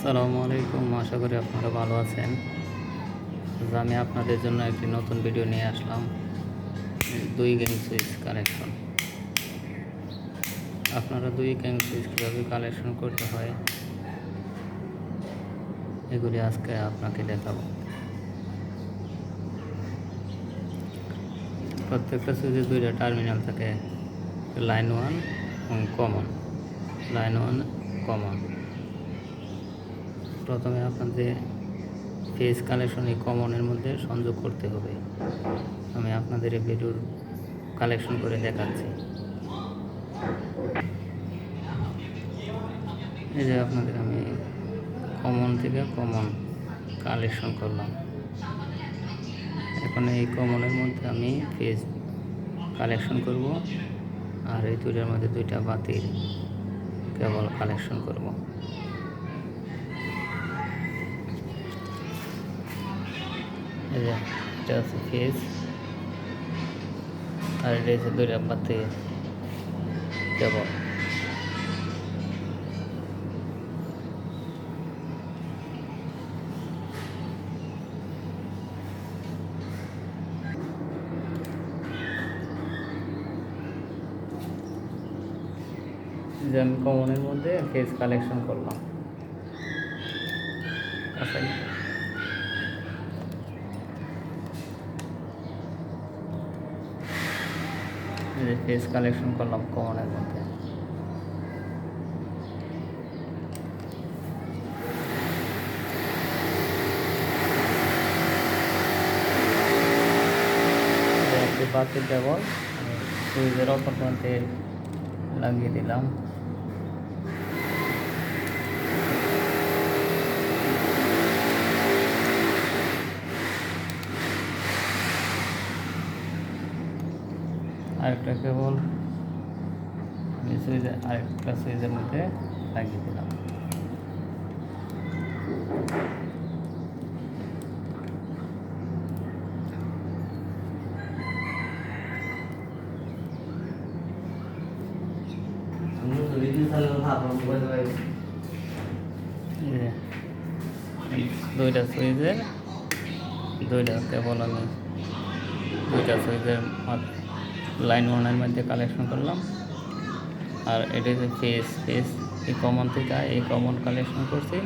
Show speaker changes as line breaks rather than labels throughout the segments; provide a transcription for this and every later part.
আসসালামু আলাইকুম। আশা করি আপনারা ভালো আছেন। আমি আপনাদের জন্য একটি নতুন ভিডিও নিয়ে আসলাম। দুই গ্যাং সুইচ কালেকশন আপনারা দুই গ্যাং সুইচ কীভাবে কালেকশন করতে হয়, এগুলি আজকে আপনাকে দেখাবো। প্রত্যেকটা সুইচে দুইটা টার্মিনাল থাকে। লাইন ওয়ান এবং কমন লাইন ওয়ান কমন প্রথমে আপনাদের ফেস কালেকশন এই কমনের মধ্যে সংযোগ করতে হবে। আমি আপনাদের এই ভিডিওর কালেকশন করে দেখাচ্ছি। এই যে আপনাদের আমি কমন থেকে কমন কালেকশন করলাম। এখন এই কমনের মধ্যে আমি ফেস কালেকশন করব আর এই দুইটার মধ্যে দুইটা বাতির কেবল কালেকশন করব। এটা হচ্ছে আর এটা হচ্ছে বাতি কেবল যে আমি কমনের মধ্যে ফেস কালেকশন করলাম। আচ্ছা এই যে ফেস কালেকশন করলাম কমনের মধ্যে। এই একটি বাতিল কেবল সুইচের অপর প্রান্তে লাগিয়ে দিলাম। আরেকটা কেবল আমি সুইচের আরেকটা সুইচের মধ্যে লাগিয়ে দিলাম। দুইটা সুইচের দুইটা কেবল আমি, দুইটা সুইচের লাইন ওয়ানের মধ্যে কালেকশন করলাম। আর এটা হচ্ছে ফেস এই কমন থেকে এই কমন কালেকশন করছি।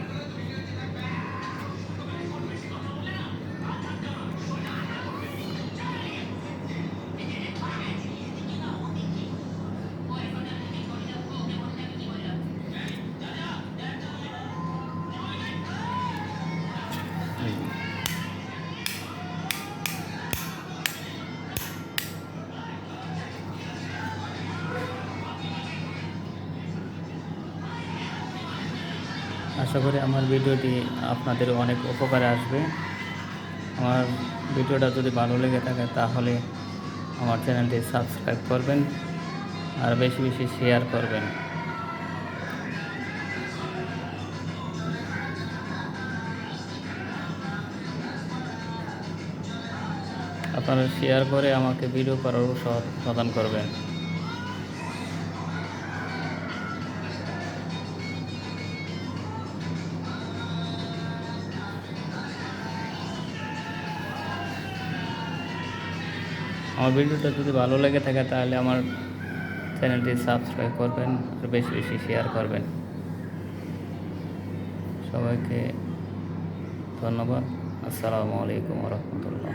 আশা করি আমার ভিডিওটি আপনাদের অনেক উপকারে আসবে। আমার ভিডিওটা যদি ভালো লেগে থাকে তাহলে আমার চ্যানেলটি সাবস্ক্রাইব করবেন আর বেশি বেশি শেয়ার করবেন। আপনারা শেয়ার করে আমাকে ভিডিও করার উৎসাহ প্রদান করবেন। আমার ভিডিওটা যদি ভালো লেগে থাকে তাহলে আমার চ্যানেলটি সাবস্ক্রাইব করবেন আর বেশি বেশি শেয়ার করবেন। সবাইকে ধন্যবাদ। আসসালামু আলাইকুম রহমতুল্লাহ।